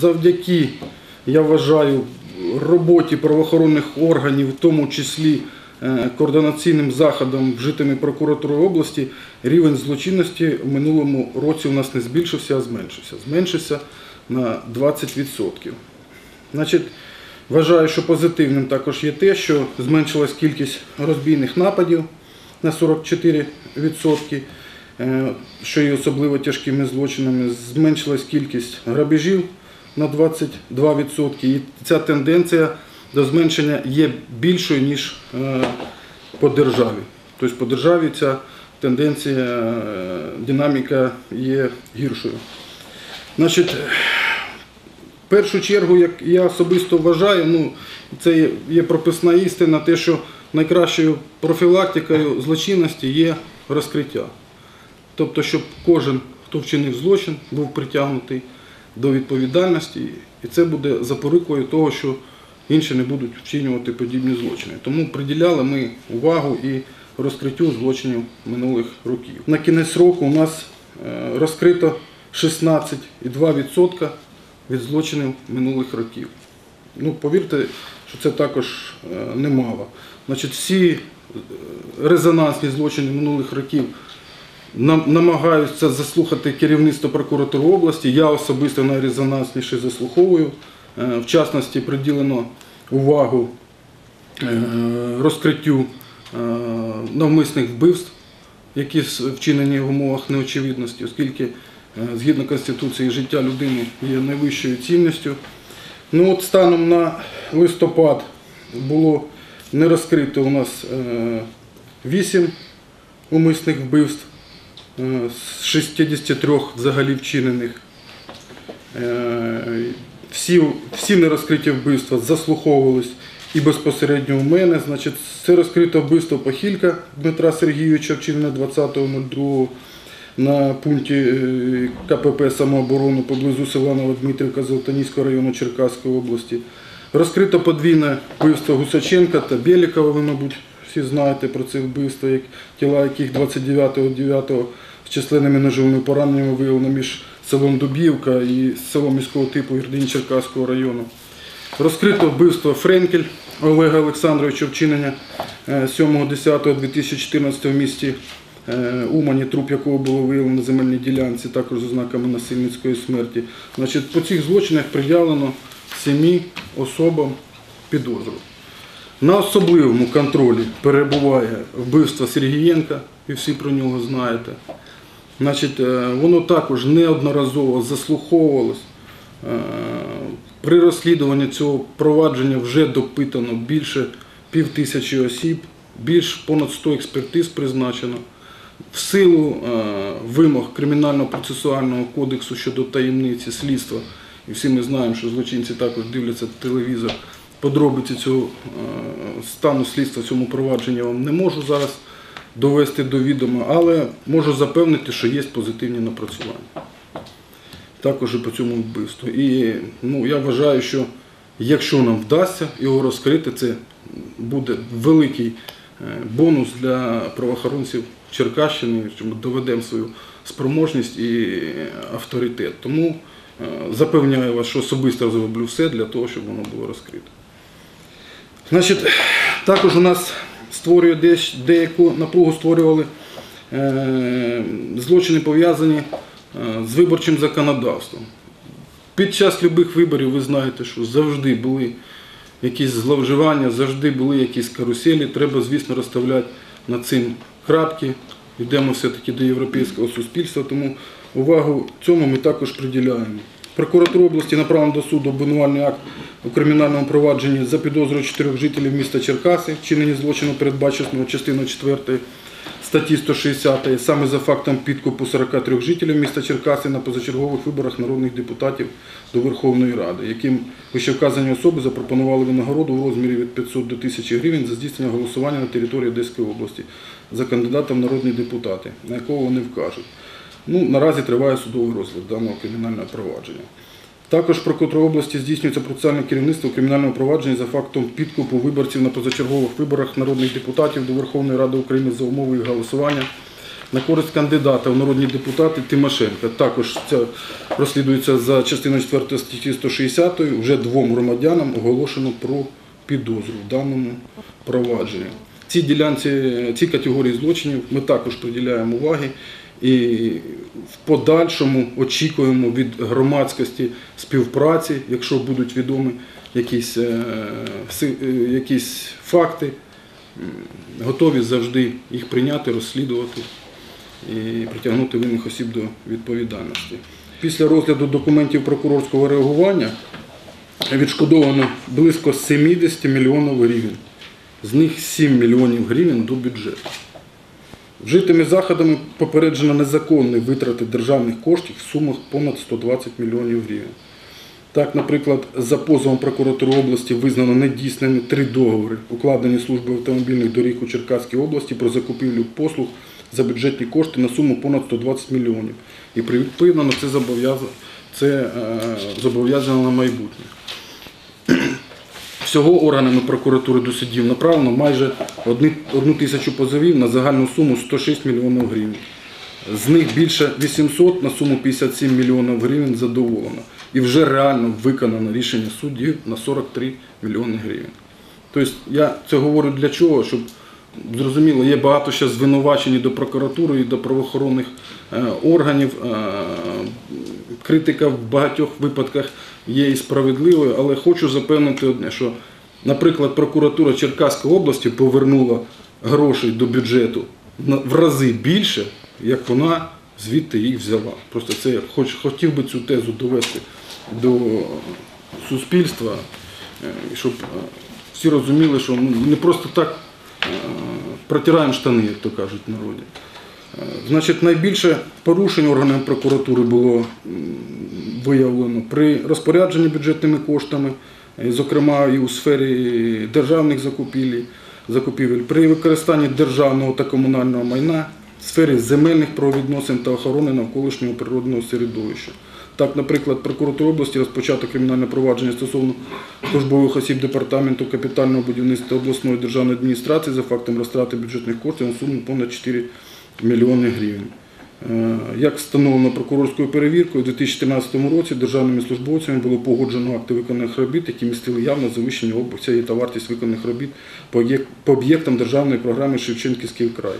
завдяки, я вважаю, роботі правоохоронних органів, в тому числі е, координаційним заходам, вжитими прокуратурою області, рівень злочинності в минулому році у нас не збільшився, а зменшився. Зменшився на 20%. Значить, вважаю, що позитивним також є те, що зменшилась кількість розбійних нападів на 44%, е, що є особливо тяжкими злочинами. Зменшилась кількість грабежів на 22%. І ця тенденція до зменшення є більшою, ніж е, по державі. Тобто по державі ця тенденція, е, динаміка є гіршою. Значить, в першу чергу, як я особисто вважаю, ну, це є- є прописна істина, те, що найкращою профілактикою злочинності є розкриття. Тобто, щоб кожен, хто вчинив злочин, був притягнутий до відповідальності, і це буде запорукою того, що інші не будуть вчинювати подібні злочини. Тому приділяли ми увагу і розкриттю злочинів минулих років. На кінець року у нас е, розкрито 16,2% від злочинів минулих років. Ну, повірте, що це також е, немало. Значить, всі е, резонансні злочини минулих років намагаються заслухати керівництво прокуратури області. Я особисто найрезонансніше заслуховую. Е, В частності приділено увагу е, розкриттю е, навмисних вбивств, які вчинені в умовах неочевидності, оскільки згідно Конституції життя людини є найвищою цінністю. Ну от станом на листопад було не розкрито у нас 8 умисних вбивств з 63 взагалі вчинених. Е, Всі, всі нерозкриті вбивства заслуховувались і безпосередньо у мене. Значить, це розкрите вбивство Похілька Дмитра Сергійовича, вчинене 20.02 на пункті е, КПП самооборони поблизу села Новодмитрівка Золотоніського району Черкаської області. Розкрито подвійне вбивство Гусаченка та Белікова, ви, мабуть, всі знаєте про це вбивство, як, тіла яких 29.09 з численними ножовими пораненнями виявлено між селом Дубівка і селом міського типу Ірдині Черкаського району. Розкрито вбивство Френкель Олега Олександровича вчинення е, 7.10.2014 в місті е, Умані, труп якого було виявлено на земельній ділянці, також з ознаками насильницької смерті. Значить, по цих злочинах пред'явлено семи особам підозру. На особливому контролі перебуває вбивство Сергієнка, і всі про нього знаєте. Значить, е, воно також неодноразово заслуховувалось. Е, При розслідуванні цього провадження вже допитано більше пів тисячі осіб, більш понад 100 експертиз призначено. В силу е, вимог Кримінально-процесуального кодексу щодо таємниці слідства, і всі ми знаємо, що злочинці також дивляться телевізор, подробиці цього е, стану слідства цьому провадженні вам не можу зараз довести до відома, але можу запевнити, що є позитивні напрацювання. Також і по цьому вбивству. І ну, я вважаю, що якщо нам вдасться його розкрити, це буде великий е, бонус для правоохоронців Черкащини, що ми доведемо свою спроможність і авторитет. Тому е, запевняю вас, що особисто зроблю все для того, щоб воно було розкрито. Значить, також у нас створює деяку напругу створювали е, злочини пов'язані е, з виборчим законодавством. Під час любих виборів ви знаєте, що завжди були якісь зловживання, завжди були якісь каруселі. Треба, звісно, розставляти над цим крапки. Йдемо все-таки до європейського суспільства, тому увагу цьому ми також приділяємо. Прокуратура області направлена до суду обвинувальний акт у кримінальному провадженні за підозрою чотирьох жителів міста Черкаси, вчинені злочину передбаченого частиною 4 статті 160, саме за фактом підкупу 43 жителів міста Черкаси на позачергових виборах народних депутатів до Верховної Ради, яким вищевказані особи запропонували винагороду у розмірі від 500 до 1000 гривень за здійснення голосування на території Одеської області за кандидата в народні депутати, на якого вони вкажуть. Ну, наразі триває судовий розгляд даного кримінального провадження. Також прокуратура області здійснюється процесуальне керівництво кримінального провадження за фактом підкупу виборців на позачергових виборах народних депутатів до Верховної Ради України за умови голосування на користь кандидата в народні депутати Тимошенка. Також це розслідується за частиною 4 статті 160. Вже двом громадянам оголошено про підозру в даному провадженні. Ці ділянці, ці категорії злочинів ми також приділяємо уваги і в подальшому очікуємо від громадськості співпраці, якщо будуть відомі якісь, е, е, якісь факти, готові завжди їх прийняти, розслідувати і притягнути винних осіб до відповідальності. Після розгляду документів прокурорського реагування відшкодовано близько 70 мільйонів гривень. З них 7 мільйонів гривень до бюджету. Вжитими заходами попереджено незаконні витрати державних коштів в сумах понад 120 мільйонів гривень. Так, наприклад, за позовом прокуратури області визнано недійсними три договори, укладені службою автомобільних доріг у Черкаській області про закупівлю послуг за бюджетні кошти на суму понад 120 мільйонів. І припинено це зобов'язано це, е, зобов'язано на майбутнє. Всього органами прокуратури до судів направлено майже одни- одну тисячу позовів на загальну суму 106 мільйонів гривень. З них більше 800 на суму 57 мільйонів гривень задоволено. І вже реально виконано рішення суддів на 43 мільйони гривень. Тобто я це говорю для чого? Щоб зрозуміло, є багато ще звинувачень до прокуратури і до правоохоронних е, органів. Критика в багатьох випадках є і справедливою, але хочу запевнити одне, що, наприклад, прокуратура Черкаської області повернула грошей до бюджету в рази більше, як вона звідти їх взяла. Просто це я хоч, хотів би цю тезу довести до суспільства, е, щоб е, всі розуміли, що ну, не просто так е, протираємо штани, як то кажуть в народі. Значить, найбільше порушень органами прокуратури було виявлено при розпорядженні бюджетними коштами, е, зокрема і у сфері державних закупівель, при використанні державного та комунального майна, в сфері земельних правовідносин та охорони навколишнього природного середовища. Так, наприклад, прокуратура області розпочато кримінальне провадження стосовно службових осіб департаменту капітального будівництва обласної державної адміністрації за фактом розтрати бюджетних коштів на суму понад 4 мільйони гривень. Е, Як встановлено прокурорською перевіркою, у 2013 році державними службовцями було погоджено акти виконаних робіт, які містили явно завищення обсягів та вартість виконаних робіт по об'єктам державної програми Шевченківський край.